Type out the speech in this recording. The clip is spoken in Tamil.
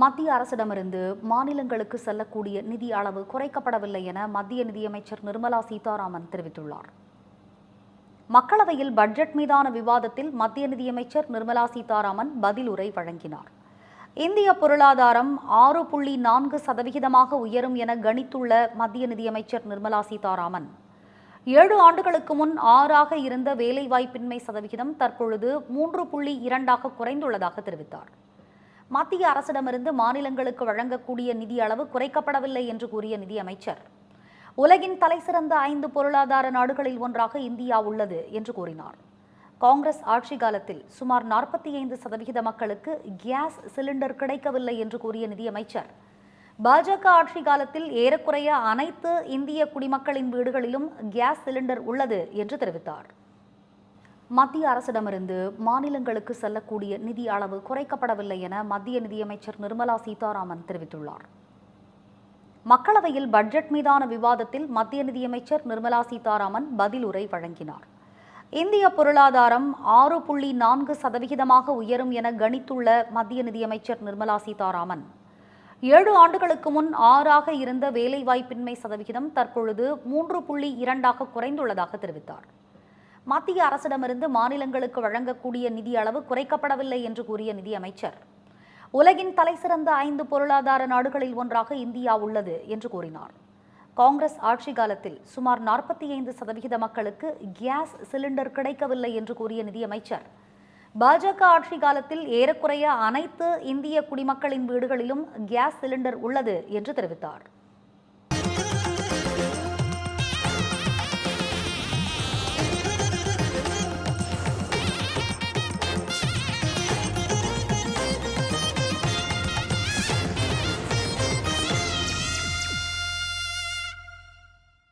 மத்திய அரசிடமிருந்து மாநிலங்களுக்கு செல்லக்கூடிய நிதி அளவு குறைக்கப்படவில்லை என மத்திய நிதியமைச்சர் நிர்மலா சீதாராமன் தெரிவித்துள்ளார். மக்களவையில் பட்ஜெட் மீதான விவாதத்தில் மத்திய நிதியமைச்சர் நிர்மலா சீதாராமன் பதிலுரை வழங்கினார். இந்திய பொருளாதாரம் ஆறு புள்ளி நான்கு சதவிகிதமாக உயரும் என கணித்துள்ள மத்திய நிதியமைச்சர் நிர்மலா சீதாராமன் ஏழு ஆண்டுகளுக்கு முன் ஆறாக இருந்த வேலைவாய்ப்பின்மை சதவிகிதம் தற்பொழுது மூன்று புள்ளி இரண்டாக குறைந்துள்ளதாக தெரிவித்தார். மத்திய அரசிடமிருந்து மாநிலங்களுக்கு வழங்கக்கூடிய நிதி அளவு குறைக்கப்படவில்லை என்று கூறிய நிதியமைச்சர். உலகின் தலைசிறந்த ஐந்து பொருளாதார நாடுகளில் ஒன்றாக இந்தியா உள்ளது என்று கூறினார். காங்கிரஸ் ஆட்சி காலத்தில் சுமார் நாற்பத்தி ஐந்து சதவிகித மக்களுக்கு கேஸ் சிலிண்டர் கிடைக்கவில்லை என்று கூறிய நிதியமைச்சர். பாஜக ஆட்சி காலத்தில் ஏறக்குறைய அனைத்து இந்திய குடிமக்களின் வீடுகளிலும் கேஸ் சிலிண்டர் உள்ளது என்று தெரிவித்தார். மத்திய அரசிடமிருந்து மாநிலங்களுக்கு செல்லக்கூடிய நிதி அளவு குறைக்கப்படவில்லை என மத்திய நிதியமைச்சர் நிர்மலா சீதாராமன் தெரிவித்துள்ளார். மக்களவையில் பட்ஜெட் மீதான விவாதத்தில் மத்திய நிதியமைச்சர் நிர்மலா சீதாராமன் பதிலுரை வழங்கினார். இந்திய பொருளாதாரம் ஆறு புள்ளி நான்கு சதவிகிதமாக உயரும் என கணித்துள்ள மத்திய நிதியமைச்சர் நிர்மலா சீதாராமன் ஏழு ஆண்டுகளுக்கு முன் ஆறாக இருந்த வேலைவாய்ப்பின்மை சதவிகிதம் தற்பொழுது மூன்று புள்ளி இரண்டாக குறைந்துள்ளதாக தெரிவித்தார். மத்திய அரசிடமிருந்து மாநிலங்களுக்கு வழங்கக்கூடிய நிதி அளவு குறைக்கப்படவில்லை என்று கூறிய நிதியமைச்சர். உலகின் தலைசிறந்த ஐந்து பொருளாதார நாடுகளில் ஒன்றாக இந்தியா உள்ளது என்று கூறினார். காங்கிரஸ் ஆட்சி காலத்தில் சுமார் நாற்பத்தி ஐந்து சதவிகித மக்களுக்கு கேஸ் சிலிண்டர் கிடைக்கவில்லை என்று கூறிய நிதியமைச்சர். பாஜக ஆட்சி காலத்தில் ஏறக்குறைய அனைத்து இந்திய குடிமக்களின் வீடுகளிலும் கேஸ் சிலிண்டர் உள்ளது என்று தெரிவித்தார்.